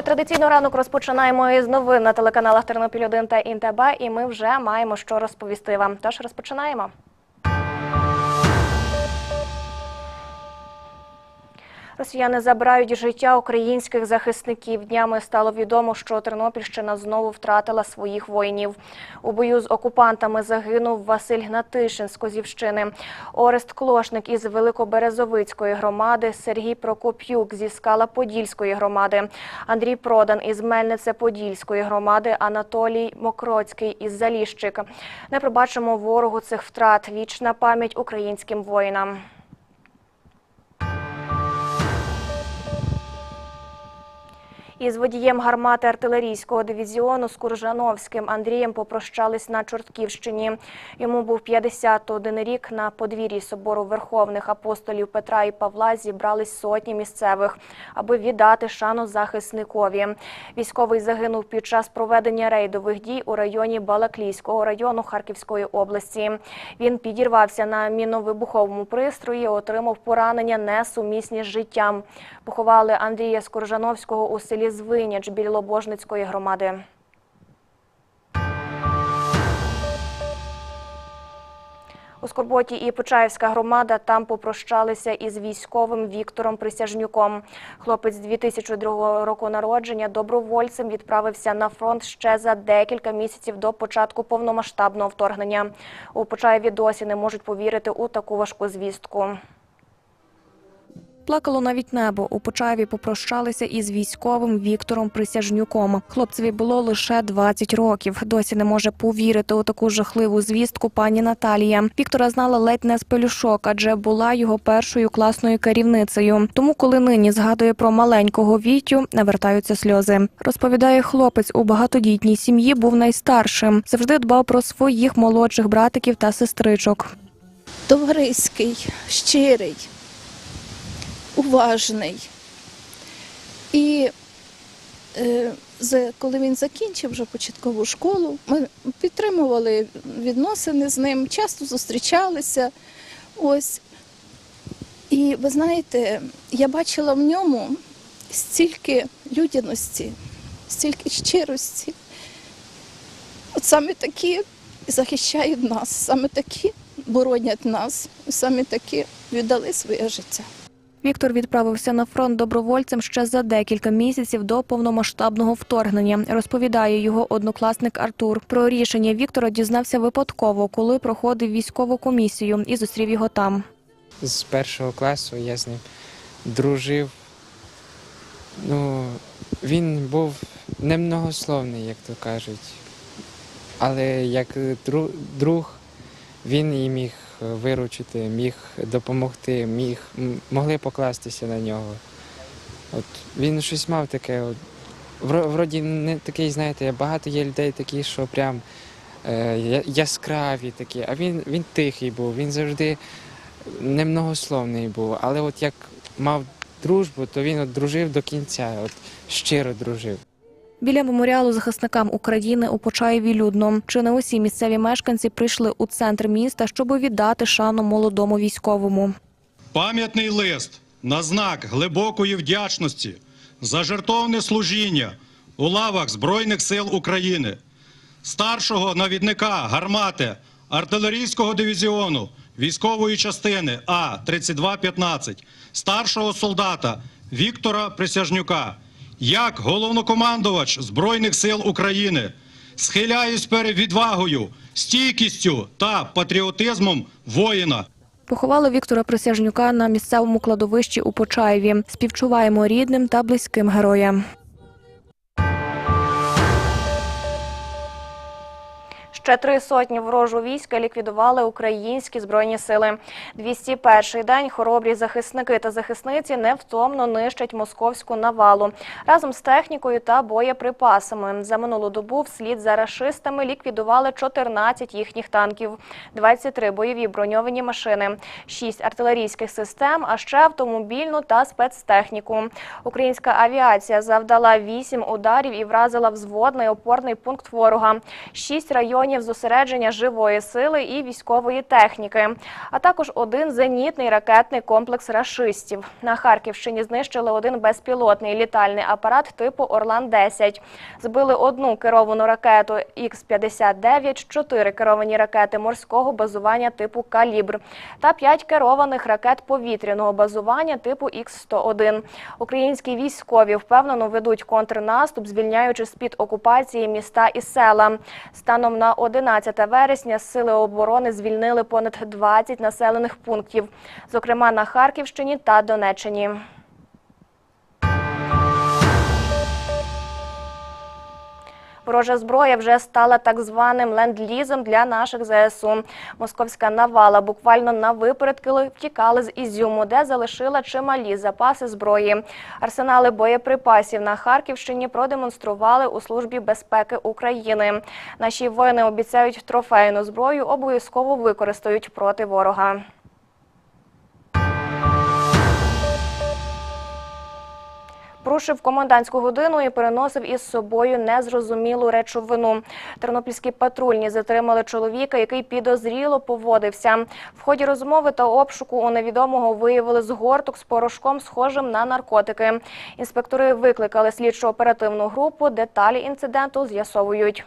Вже традиційно ранок розпочинаємо із новин на телеканалах Тернопіль 1 та інтеба, і ми вже маємо що розповісти вам. Тож розпочинаємо. Росіяни забирають життя українських захисників. Днями стало відомо, що Тернопільщина знову втратила своїх воїнів. У бою з окупантами загинув Василь Гнатишин з Козівщини, Орест Клошник із Великоберезовицької громади, Сергій Прокоп'юк зі Скала-Подільської громади, Андрій Продан із Мельнице-Подільської громади, Анатолій Мокроцький із Заліщик. Не пробачимо ворогу цих втрат. Вічна пам'ять українським воїнам. Із водієм гармати артилерійського дивізіону Скуржановським Андрієм попрощались на Чортківщині. Йому був 51 рік. На подвір'ї собору Верховних апостолів Петра і Павла зібрались сотні місцевих, аби віддати шану захисникові. Військовий загинув під час проведення рейдових дій у районі Балаклійського району Харківської області. Він підірвався на міновибуховому пристрої, отримав поранення несумісні з життям. Поховали Андрія Скоржановського у селі Звиняч Білобожницької громади. У Скорботі і Почаївська громада там попрощалися із військовим Віктором Присяжнюком. Хлопець 2002 року народження добровольцем відправився на фронт ще за декілька місяців до початку повномасштабного вторгнення. У Почаєві досі не можуть повірити у таку важку звістку. Плакало навіть небо. У Почаєві попрощалися із військовим Віктором Присяжнюком. Хлопцеві було лише 20 років. Досі не може повірити у таку жахливу звістку пані Наталія. Віктора знала ледь не з пелюшок, адже була його першою класною керівницею. Тому, коли нині згадує про маленького Вітю, навертаються сльози. Розповідає хлопець у багатодітній сім'ї був найстаршим. Завжди дбав про своїх молодших братиків та сестричок. товариський, щирий, уважний. І е, коли він закінчив вже початкову школу, ми підтримували відносини з ним, часто зустрічалися. Ось. І ви знаєте, я бачила в ньому стільки людяності, стільки щирості. От саме такі захищають нас, саме такі боронять нас, саме такі віддали своє життя. Віктор відправився на фронт добровольцем ще за декілька місяців до повномасштабного вторгнення. Розповідає його однокласник Артур. Про рішення Віктора дізнався випадково, коли проходив військову комісію і зустрів його там. з першого класу я з ним дружив. Ну, він був немногословний, як то кажуть. Але як дру- друг він і міг виручити, міг допомогти, міг, могли покластися на нього. От він щось мав таке. От, вроді не такий, знаєте, багато є людей такі, що прям е, яскраві такі, а він, він тихий був, він завжди немногословний був, але от як мав дружбу, то він от дружив до кінця, от щиро дружив. Біля меморіалу захисникам України у Почаєві людно. Чи не усі місцеві мешканці прийшли у центр міста, щоб віддати шану молодому військовому. Пам'ятний лист на знак глибокої вдячності за жертовне служіння у лавах Збройних сил України, старшого навідника гармати артилерійського дивізіону військової частини А-3215, старшого солдата Віктора Присяжнюка, як головнокомандувач Збройних сил України, схиляюсь перед відвагою, стійкістю та патріотизмом воїна. Поховали Віктора Присяжнюка на місцевому кладовищі у Почаєві. Співчуваємо рідним та близьким героям. Ще три сотні ворожого війська ліквідували українські збройні сили. 201-й день хоробрі захисники та захисниці невтомно нищать московську навалу разом з технікою та боєприпасами. За минулу добу вслід за рашистами ліквідували 14 їхніх танків, 23 бойові броньовані машини, 6 артилерійських систем, а ще автомобільну та спецтехніку. Українська авіація завдала 8 ударів і вразила взводний опорний пункт ворога. Шість районів дронів, зосередження живої сили і військової техніки, а також один зенітний ракетний комплекс рашистів. На Харківщині знищили один безпілотний літальний апарат типу Орлан-10. Збили одну керовану ракету Х-59, чотири керовані ракети морського базування типу Калібр та п'ять керованих ракет повітряного базування типу Х-101. Українські військові впевнено ведуть контрнаступ, звільняючи з-під окупації міста і села. Станом на 11 вересня сили оборони звільнили понад 20 населених пунктів, зокрема на Харківщині та Донеччині. Ворожа зброя вже стала так званим ленд-лізом для наших ЗСУ. Московська навала буквально на випередки втікали з Ізюму, де залишила чималі запаси зброї. Арсенали боєприпасів на Харківщині продемонстрували у службі безпеки України. Наші воїни обіцяють трофейну зброю обов'язково використають проти ворога. Порушив комендантську годину і переносив із собою незрозумілу речовину. Тернопільські патрульні затримали чоловіка, який підозріло поводився. В ході розмови та обшуку у невідомого виявили згорток з порошком, схожим на наркотики. Інспектори викликали слідчо-оперативну групу. Деталі інциденту з'ясовують.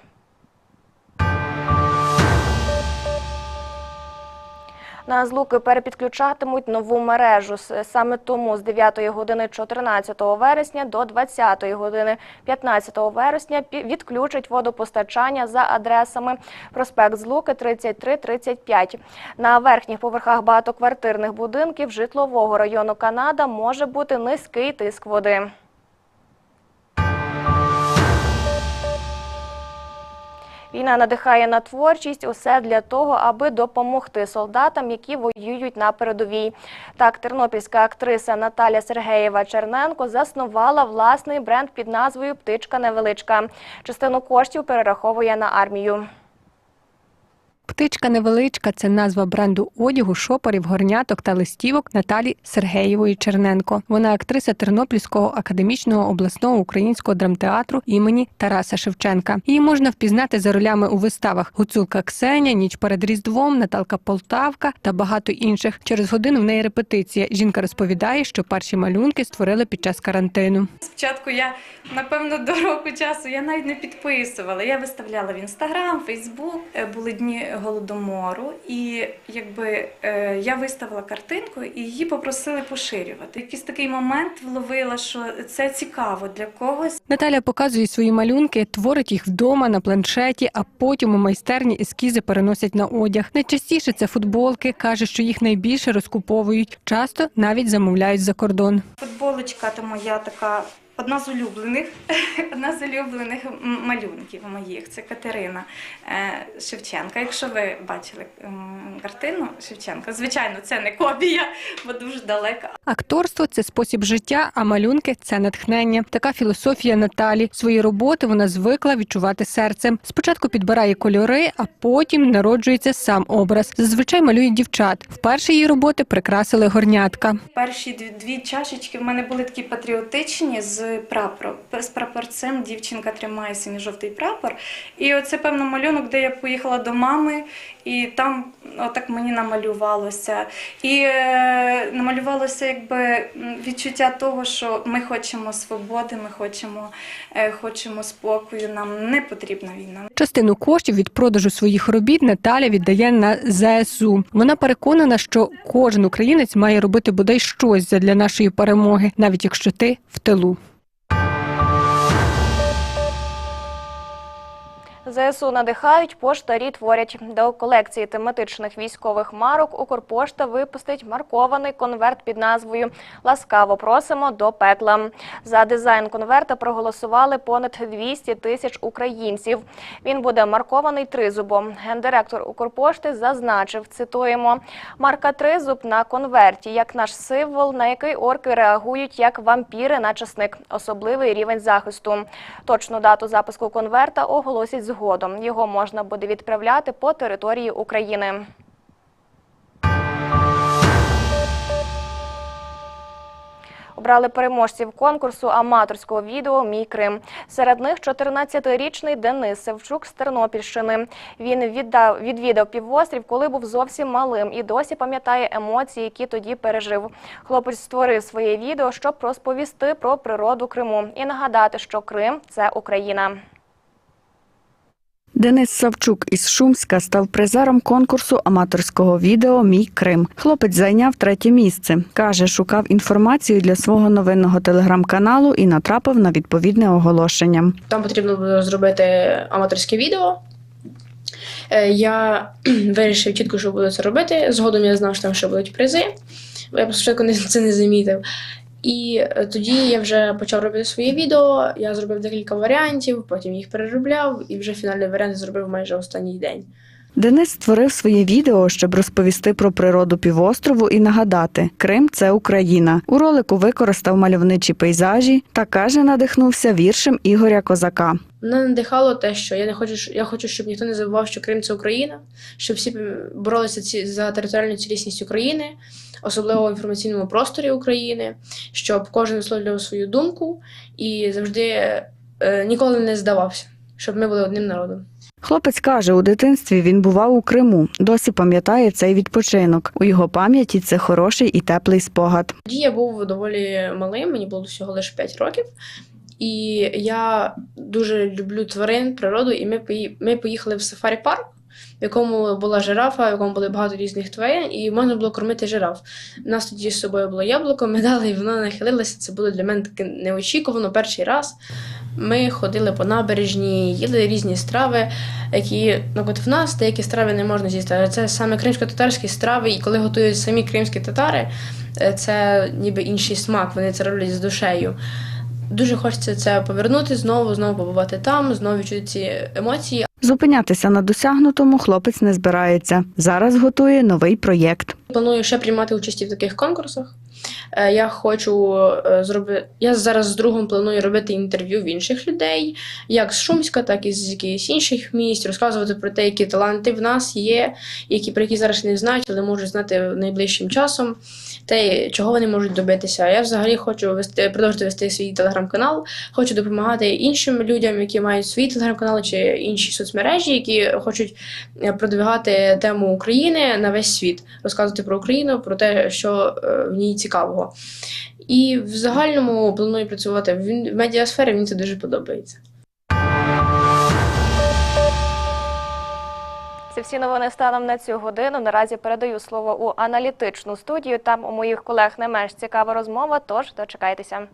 На злуки перепідключатимуть нову мережу. Саме тому з 9 години 14 вересня до 20 години 15 вересня відключать водопостачання за адресами проспект Злуки 33-35. На верхніх поверхах багатоквартирних будинків житлового району Канада може бути низький тиск води. Війна надихає на творчість усе для того, аби допомогти солдатам, які воюють на передовій. Так, тернопільська актриса Наталя Сергеєва Черненко заснувала власний бренд під назвою Птичка невеличка. Частину коштів перераховує на армію. Птичка невеличка це назва бренду одягу, шопорів, горняток та листівок Наталі Сергеєвої Черненко. Вона актриса Тернопільського академічного обласного українського драмтеатру імені Тараса Шевченка. Її можна впізнати за ролями у виставах Гуцулка Ксеня, Ніч перед Різдвом, Наталка Полтавка та багато інших. Через годину в неї репетиція. Жінка розповідає, що перші малюнки створили під час карантину. Спочатку я, напевно, до року часу я навіть не підписувала. Я виставляла в інстаграм, Фейсбук, Е, були дні голодомору, і якби е, я виставила картинку і її попросили поширювати. Якийсь такий момент вловила, що це цікаво для когось. Наталя показує свої малюнки, творить їх вдома на планшеті, а потім у майстерні ескізи переносять на одяг. Найчастіше це футболки. каже, що їх найбільше розкуповують. Часто навіть замовляють за кордон. Футболочка то моя така. Одна з улюблених, одна з улюблених малюнків моїх це Катерина е, Шевченка. Якщо ви бачили картину Шевченка, звичайно, це не копія, бо дуже далека. Акторство це спосіб життя, а малюнки це натхнення. Така філософія Наталі. Свої роботи вона звикла відчувати серцем. Спочатку підбирає кольори, а потім народжується сам образ. Зазвичай малює дівчат. Вперше її роботи прикрасили горнятка. Перші дві, дві чашечки в мене були такі патріотичні з прапором. З прапорцем дівчинка тримає синьо-жовтий прапор. І оце певно малюнок, де я поїхала до мами, і там отак мені намалювалося. І е, намалювалося якби відчуття того, що ми хочемо свободи, ми хочемо, е, хочемо спокою. Нам не потрібна війна. Частину коштів від продажу своїх робіт Наталя віддає на ЗСУ. Вона переконана, що кожен українець має робити бодай щось для нашої перемоги, навіть якщо ти в тилу. ЗСУ надихають, поштарі творять. До колекції тематичних військових марок Укрпошта випустить маркований конверт під назвою Ласкаво просимо до пекла. За дизайн конверта проголосували понад 200 тисяч українців. Він буде маркований тризубом. Гендиректор Укрпошти зазначив, цитуємо, марка тризуб на конверті, як наш символ, на який орки реагують як вампіри на часник. Особливий рівень захисту. Точну дату запуску конверта оголосять згодом. Його можна буде відправляти по території України. Обрали переможців конкурсу аматорського відео Мій Крим. Серед них 14-річний Денис Севчук з Тернопільщини. Він віддав відвідав півострів, коли був зовсім малим, і досі пам'ятає емоції, які тоді пережив. Хлопець створив своє відео, щоб розповісти про природу Криму і нагадати, що Крим це Україна. Денис Савчук із Шумська став призером конкурсу аматорського відео Мій Крим. Хлопець зайняв третє місце. Каже, шукав інформацію для свого новинного телеграм-каналу і натрапив на відповідне оголошення. Там потрібно було зробити аматорське відео. Е, Я вирішив чітко, що буду це робити. Згодом я знав, що там ще будуть призи. Я спочатку це не замітив. І е, тоді я вже почав робити своє відео. Я зробив декілька варіантів, потім їх переробляв, і вже фінальний варіант зробив майже останній день. Денис створив своє відео, щоб розповісти про природу півострову і нагадати: Крим це Україна. У ролику використав мальовничі пейзажі та каже, надихнувся віршем Ігоря Козака. Мене надихало те, що я не хочу, я хочу, щоб ніхто не забував, що Крим це Україна, щоб всі боролися ці, за територіальну цілісність України, особливо в інформаційному просторі України, щоб кожен висловлював свою думку і завжди е, ніколи не здавався, щоб ми були одним народом. Хлопець каже, у дитинстві він бував у Криму. Досі пам'ятає цей відпочинок. У його пам'яті це хороший і теплий спогад. Тоді я був доволі малим, мені було всього лише 5 років. І я дуже люблю тварин, природу, і ми, ми поїхали в сафарі-парк, в якому була жирафа, в якому було багато різних тварин, і можна було кормити жираф. У нас тоді з собою було яблуко, ми дали, і воно нахилилося. Це було для мене таке неочікувано перший раз. Ми ходили по набережні, їли різні страви, які, наприклад, в нас деякі страви не можна з'їсти. Це саме кримсько-татарські страви, і коли готують самі кримські татари, е, це ніби інший смак, вони це роблять з душею. Дуже хочеться це повернути знову, знову побувати там, знову відчути ці емоції. Зупинятися на досягнутому хлопець не збирається. Зараз готує новий проєкт. Планую ще приймати участь в таких конкурсах. Е, Я хочу е, зробити. Я зараз з другом планую робити інтерв'ю в інших людей, як з Шумська, так і з якихось інших місць, розказувати про те, які таланти в нас є, які про які зараз не знають, але можуть знати найближчим часом. Те, чого вони можуть добитися. Я взагалі хочу вести продовжити вести свій телеграм-канал. Хочу допомагати іншим людям, які мають свої телеграм-канали чи інші соцмережі, які хочуть е, продвигати тему України на весь світ, розказувати про Україну, про те, що в ній цікавого. І в загальному планую працювати в медіасфері, мені це дуже подобається. Це всі новини станом на цю годину. Наразі передаю слово у аналітичну студію. Там у моїх колег не менш цікава розмова. Тож дочекайтеся.